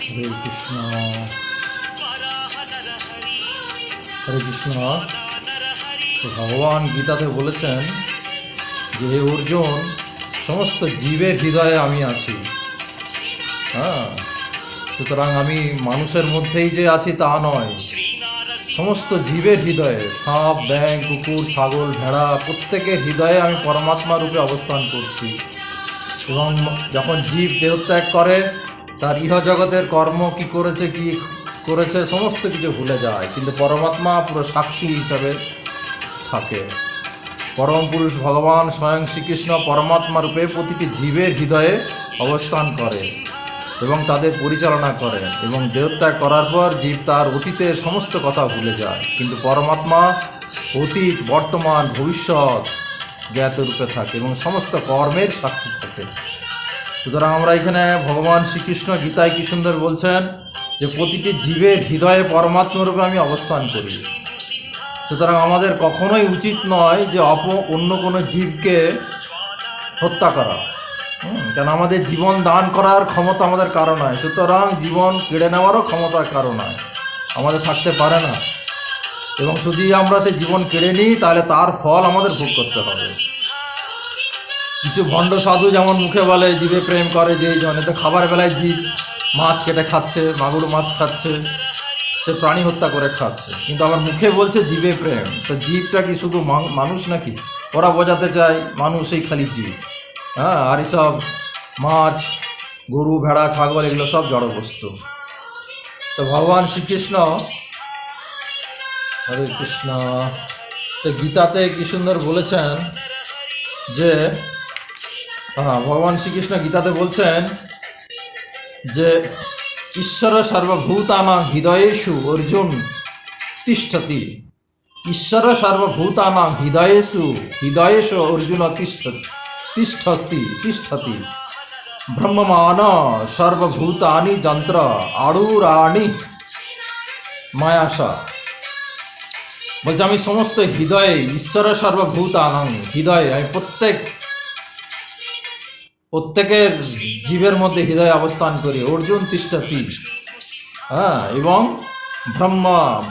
হরে কৃষ্ণ। হরে কৃষ্ণ। ভগবান গীতাতে বলেছেন যে, হে অর্জুন, সমস্ত জীবের হৃদয়ে আমি আছি। হ্যাঁ সুতরাং আমি মানুষের মধ্যেই যে আছি তা নয়। সমস্ত জীবের হৃদয়ে, সাপ ব্যাং কুকুর, ছাগল, ভেড়া, প্রত্যেকের হৃদয়ে আমি পরমাত্মা রূপে অবস্থান করছি। এবং যখন জীব দেহত্যাগ করে তার ইহ জগতের কর্ম কি করেছে কি করেছে, সমস্ত কিছু ভুলে যায়। কিন্তু পরমাত্মা পুরো সাক্ষী হিসাবে থাকে। পরম পুরুষ ভগবান স্বয়ং শ্রীকৃষ্ণ পরমাত্মা রূপে প্রতিটি জীবের হৃদয়ে অবস্থান করে এবং তাদের পরিচালনা করেন এবং দেহত্যাগ করার পর জীব তার অতীতের সমস্ত কথা ভুলে যায়। কিন্তু পরমাত্মা অতীত, বর্তমান, ভবিষ্যৎ জ্ঞাত রূপে থাকে এবং সমস্ত কর্মের সাক্ষী থাকে। সুতরাং আমরা এখানে ভগবান শ্রীকৃষ্ণ গীতায় কি সুন্দর বলছেন যে প্রতিটি জীবের হৃদয়ে পরমাত্মা রূপে আমি অবস্থান করি। সুতরাং আমাদের কখনোই উচিত নয় যে অপ, অন্য কোনো জীবকে হত্যা করা। কেন আমাদের জীবন দান করার ক্ষমতা আমাদের কারও নয় সুতরাং জীবন কেড়ে নেওয়ারও ক্ষমতার কারও নয় আমাদের থাকতে পারে না। এবং যদি আমরা সেই জীবন কেড়ে নিই, তাহলে তার ফল আমাদের ভোগ করতে হবে। কিছু ভণ্ড সাধু যেমন মুখে বলে, জীবে প্রেম করে যে জনে। তো খাবার বেলায় জীব মাছ কেটে খাচ্ছে, মাগুর মাছ খাচ্ছে, সে প্রাণী হত্যা করে খাচ্ছে। কিন্তু আমার মুখে বলছে জীবে প্রেম। তো জীবটা কি শুধু মান- মানুষ নাকি? ওরা বোঝাতে চায় মানুষ এই খালি জীব। হ্যাঁ আর এসব মাছ, গরু, ভেড়া, ছাগল এগুলো সব জড় বস্তু তো ভগবান শ্রীকৃষ্ণ, হরে কৃষ্ণ, তো গীতাতে কি সুন্দর বলেছেন যে হ্যাঁ ভগবান শ্রীকৃষ্ণ গীতাতে বলছেন যে, ঈশ্বর সর্বভূতানাং হৃদয়েষু অর্জুন তিষ্ঠতি। ঈশ্বর সর্বভূতানাং হৃদয়েষু হৃদয়েষু অর্জুন তিষ্ঠ তিষ্ঠস্তি, তিষ্ঠতি। ব্রহ্মমান সর্বভূতানি যন্ত্র আড়ুরাণী মায়াসা। বলছে, আমি সমস্ত হৃদয়ে ঈশ্বর সর্বভূতানাং হৃদয়ে, আমি প্রত্যেক প্রত্যেকের জীবের মধ্যে হৃদয়ে অবস্থান করি। অর্জুন তিষ্ঠতি হ্যাঁ এবং ব্রহ্ম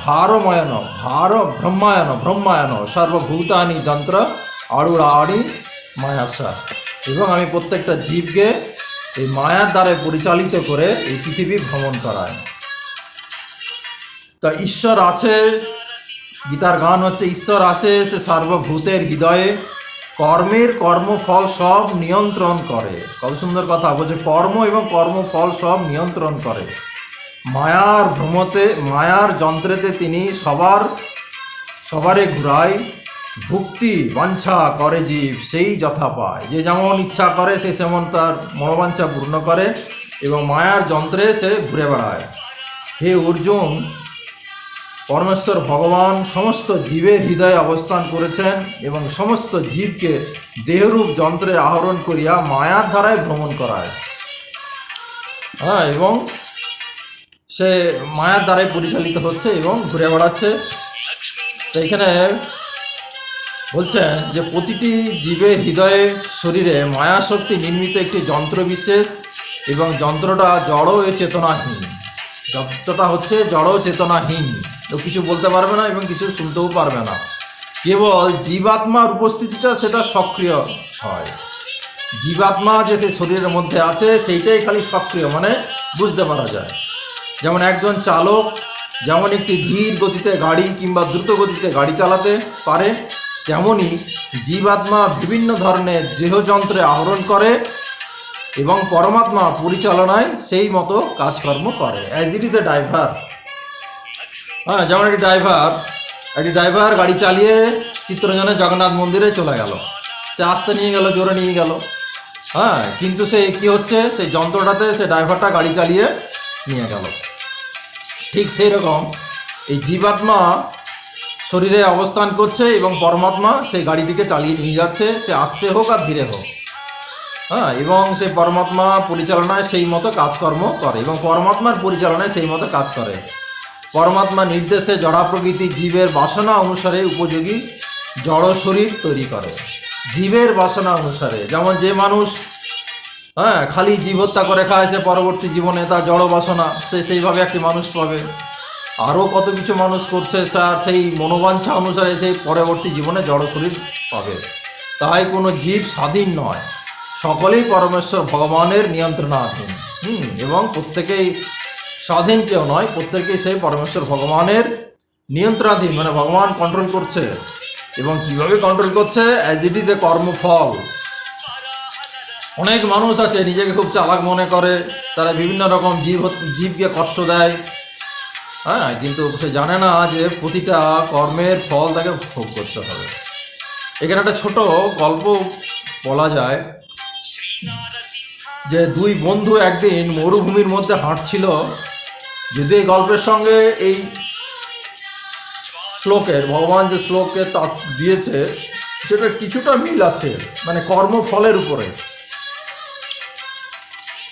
ভারময়ন ভার ব্রহ্মায়ন ব্রহ্মায়ন সর্বভূতানি যন্ত্র আড়ুরাড়ি মায়াসা। এবং আমি প্রত্যেকটা জীবকে এই মায়ার দ্বারা পরিচালিত করে এই পৃথিবী ভ্রমণ করায় তা ঈশ্বর আছে, গীতার গান হচ্ছে, ঈশ্বর আছে, সে সর্বভূতের হৃদয়ে কর্মের কর্মফল সব নিয়ন্ত্রণ করে। কত সুন্দর কথা বলছে কর্ম এবং কর্মফল সব নিয়ন্ত্রণ করে। মায়ার ভ্রমতে, মায়ার যন্ত্রেতে তিনি সবার, সবারে ঘুরায়। ভুক্তি, বাঞ্ছা করে জীব, সেই যথা পায়। যে যেমন ইচ্ছা করে, সে সেমন তার মনোবাঞ্ছা পূর্ণ করে এবং মায়ার যন্ত্রে সে ঘুরে বেড়ায়। হে অর্জুন পরমেশ্বর ভগবান সমস্ত জীবের হৃদয়ে অবস্থান করেছেন এবং সমস্ত জীবকে দেহরূপ যন্ত্রে আহরণ করিয়া মায়ার ধারায় ভ্রমণ করায়। হ্যাঁ এবং সে মায়ার দ্বারাই পরিচালিত হচ্ছে এবং ঘুরে বেড়াচ্ছে। তো এখানে বলছেন যে প্রতিটি জীবের হৃদয়ে, শরীরে মায়া শক্তি নির্মিত একটি যন্ত্র বিশেষ এবং যন্ত্রটা জড় ও চেতনাহীন। যন্ত্রটা হচ্ছে জড় চেতনাহীন। তো কিছু বলতে পারবে না এবং কিছু শুনতেও পারবে না। কেবল জীবাত্মার উপস্থিতিটা সেটা সক্রিয় হয়। জীবাত্মা যে সেই শরীরের মধ্যে আছে, সেইটাই খালি সক্রিয় মানে বুঝতে পারা যায়। যেমন একজন চালক যেমন একটি ধীর গতিতে গাড়ি কিংবা দ্রুত গতিতে গাড়ি চালাতে পারে তেমনই জীবাত্মা বিভিন্ন ধরনের দেহযন্ত্রে আহরণ করে এবং পরমাত্মা পরিচালনায় সেই মতো কাজকর্ম করে। As it is a driver হ্যাঁ যেমন একটি ড্রাইভার একটি ড্রাইভার গাড়ি চালিয়ে চিত্তরঞ্জনের জগন্নাথ মন্দিরে চলে গেল। সে আস্তে নিয়ে গেল, জোরে নিয়ে গেল। হ্যাঁ কিন্তু সে কি হচ্ছে, সেই যন্ত্রটাতে সে ড্রাইভারটা গাড়ি চালিয়ে নিয়ে গেল। ঠিক সেই রকম এই জীবাত্মা শরীরে অবস্থান করছে এবং পরমাত্মা সেই গাড়িটিকে চালিয়ে নিয়ে যাচ্ছে। সে আস্তে হোক আর ধীরে হোক। হ্যাঁ এবং সে পরমাত্মা পরিচালনায় সেই মতো কাজকর্ম করে এবং পরমাত্মার পরিচালনায় সেই মতো কাজ করে। পরমাত্মা নির্দেশে জড়া প্রকৃতি জীবের বাসনা অনুসারে উপযোগী জড় শরীর তৈরি করে। জীবের বাসনা অনুসারে, যেমন যে মানুষ হ্যাঁ খালি জীব হত্যা করে খায়, সে পরবর্তী জীবনে তার জড় বাসনা, সে সেইভাবে একটি মানুষ পাবে। আরও কত কিছু মানুষ করছে, স্যার, সেই মনোবাঞ্ছা অনুসারে সেই পরবর্তী জীবনে জড় শরীর পাবে। তাই কোনো জীব স্বাধীন নয়। সকলেই পরমেশ্বর ভগবানের নিয়ন্ত্রণাধীন। হুম, এবং প্রত্যেকেই স্বাধীন কেউ নয়, প্রত্যেকেই সেই পরমেশ্বর ভগবানের নিয়ন্ত্রণাধীন মানে ভগবান কন্ট্রোল করছে। এবং কীভাবে কন্ট্রোল করছে? অ্যাজ ইট ইজ এ কর্মফল। অনেক মানুষ আছে, নিজেকে খুব চালাক মনে করে, তারা বিভিন্ন রকম জীব জীবকে কষ্ট দেয়। হ্যাঁ কিন্তু সে জানে না যে প্রতিটা কর্মের ফল তাকে ভোগ করতে হবে। এখানে একটা ছোট গল্প বলা যায় যে দুই বন্ধু একদিন মরুভূমির মধ্যে হাঁটছিল। যদি এই গল্পের সঙ্গে এই শ্লোকের, ভগবান যে শ্লোকে তা দিয়েছে, সেটা কিছুটা মিল আছে মানে কর্মফলের উপরে।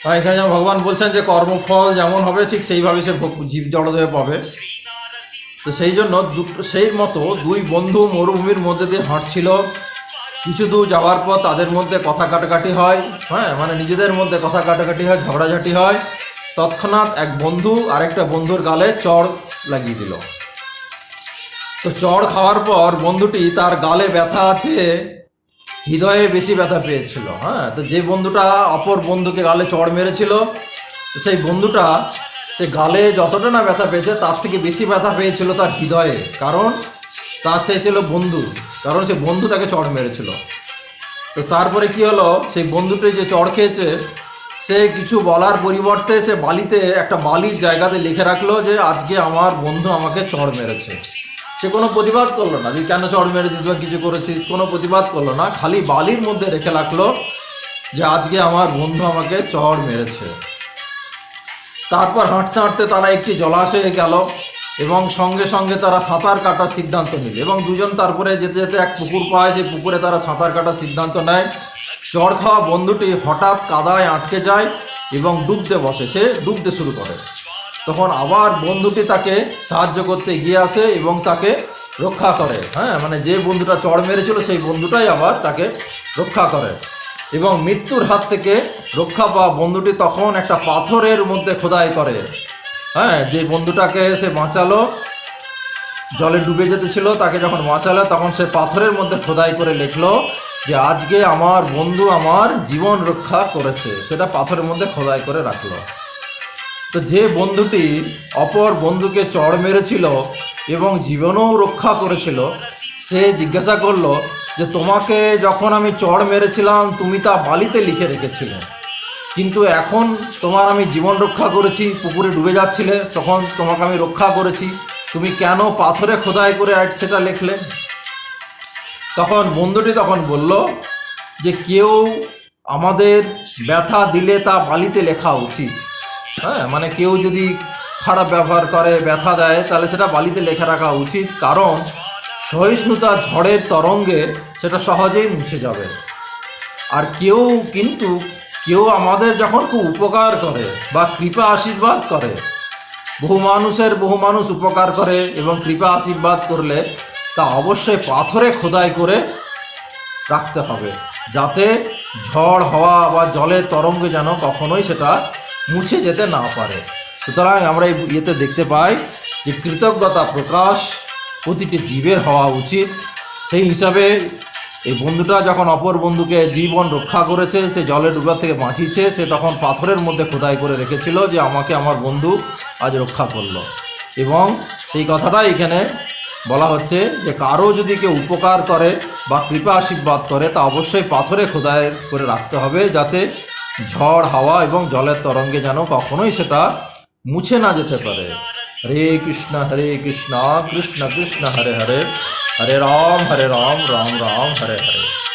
আর এখানে যেমন ভগবান বলছেন যে কর্মফল যেমন হবে, ঠিক সেইভাবে সে জীব জড়দেহে পাবে। তো সেই জন্য দুটো সেই মতো দুই বন্ধু মরুভূমির মধ্যে দিয়ে হাঁটছিল। কিছু দূর যাওয়ার পর তাদের মধ্যে কথা কাটাকাটি হয় হ্যাঁ? মানে নিজেদের মধ্যে কথা কাটাকাটি হয়, ঝগড়াঝাটি হয়। তৎক্ষণাৎ এক বন্ধু আরেকটা বন্ধুর গালে চড় লাগিয়ে দিল। তো চড় খাওয়ার পর বন্ধুটি তার গালে ব্যথা আছে, হৃদয়ে বেশি ব্যথা পেয়েছিল হ্যাঁ? তো যে বন্ধুটা অপর বন্ধুকে গালে চড় মেরেছিল সেই বন্ধুটা সে গালে যতটা না ব্যথা পেয়েছে, তার থেকে বেশি ব্যথা পেয়েছিল তার হৃদয়ে। কারণ তার সে ছিল বন্ধু, কারণ সে বন্ধু তাকে চড় মেরেছিল। তো তারপরে কি হলো? সেই বন্ধুটি যে চড় খেয়েছে সে কিছু বলার পরিবর্তে সে বালিতে একটা বালির জায়গাতে লিখে রাখল যে, আজকে আমার বন্ধু আমাকে চড় মেরেছে। সে কোনো প্রতিবাদ করল না যে, কেন চড় মেরেছিস বা কিছু করেছিস? কোনো প্রতিবাদ করল না, খালি বালির মধ্যে রেখে রাখল যে, আজকে আমার বন্ধু আমাকে চড় মেরেছে। তারপর হাঁটতে হাঁটতে তারা একটি জলাশয়ে গেল এবং সঙ্গে সঙ্গে তারা সাঁতার কাটার সিদ্ধান্ত নিল এবং দুজন তারপরে যেতে যেতে এক পুকুর পায়, সেই পুকুরে তারা সাঁতার কাটার সিদ্ধান্ত নেয়। চড় খাওয়া বন্ধুটি হঠাৎ কাদায় আটকে যায় এবং ডুবতে বসে। সে ডুবতে শুরু করে। তখন আবার বন্ধুটি তাকে সাহায্য করতে এগিয়ে আসে এবং তাকে রক্ষা করে। হ্যাঁ মানে যে বন্ধুটা চড় মেরেছিল, সেই বন্ধুটাই আবার তাকে রক্ষা করে। এবং মৃত্যুর হাত থেকে রক্ষা পাওয়া বন্ধুটি তখন একটা পাথরের মধ্যে খোদাই করে। হ্যাঁ যে বন্ধুটাকে সে বাঁচালো, জলে ডুবে যেতেছিল তাকে যখন বাঁচালো, তখন সে পাথরের মধ্যে খোদাই করে লিখলো যে আজকে আমার বন্ধু আমার জীবন রক্ষা করেছে, সেটা পাথরের মধ্যে খোদাই করে রাখল। তো যে বন্ধুটি অপর বন্ধুকে চড় মেরেছিল এবং জীবনও রক্ষা করেছিল, সে জিজ্ঞাসা করল যে, তোমাকে যখন আমি চড় মেরেছিলাম, তুমি তা বালিতে লিখে রেখেছিলে। কিন্তু এখন তোমার আমি জীবন রক্ষা করেছি, পুকুরে ডুবে যাচ্ছিলে, তখন তোমাকে আমি রক্ষা করেছি। তুমি কেন পাথরে খোদাই করে সেটা লিখলে? তখন বন্ধুটি তখন বলল যে কেউ আমাদের ব্যথা দিলে তা বালিতে লেখা উচিত। হ্যাঁ মানে কেউ যদি খারাপ ব্যবহার করে, ব্যথা দেয়, তাহলে সেটা বালিতে লেখা রাখা উচিত। কারণ সহিষ্ণুতা ঝড়ের তরঙ্গে সেটা সহজেই মুছে যাবে। আর কেউ কিন্তু, কেউ আমাদের যখন খুব উপকার করে বা কৃপা আশীর্বাদ করে, বহু মানুষের বহু মানুষ উপকার করে এবং কৃপা আশীর্বাদ করলে তা অবশ্যই পাথরে খোদাই করে রাখতে হবে, যাতে ঝড়, হওয়া বা জলের তরঙ্গে যেন কখনোই সেটা মুছে যেতে না পারে। সুতরাং আমরা এই ইয়েতে দেখতে পাই যে কৃতজ্ঞতা প্রকাশ প্রতিটি জীবের হওয়া উচিত। সেই হিসাবে এই বন্ধুটা যখন অপর বন্ধুকে জীবন রক্ষা করেছে, সে জলে ডুবার থেকে বাঁচিয়েছে, সে তখন পাথরের মধ্যে খোদাই করে রেখেছিল যে আমাকে আমার বন্ধু আজ রক্ষা করল। এবং সেই কথাটা এখানে বলা হচ্ছে যে কারও যদি কেউ উপকার করে বা কৃপা আশীর্বাদ করে, তা অবশ্যই পাথরে খোদায় করে রাখতে হবে যাতে ঝড়, হাওয়া এবং জলের তরঙ্গে যেন কখনোই সেটা মুছে না যেতে পারে। হরে কৃষ্ণ হরে কৃষ্ণ কৃষ্ণ কৃষ্ণ, হরে হরে। হরে রাম হরে রাম রাম রাম, হরে হরে।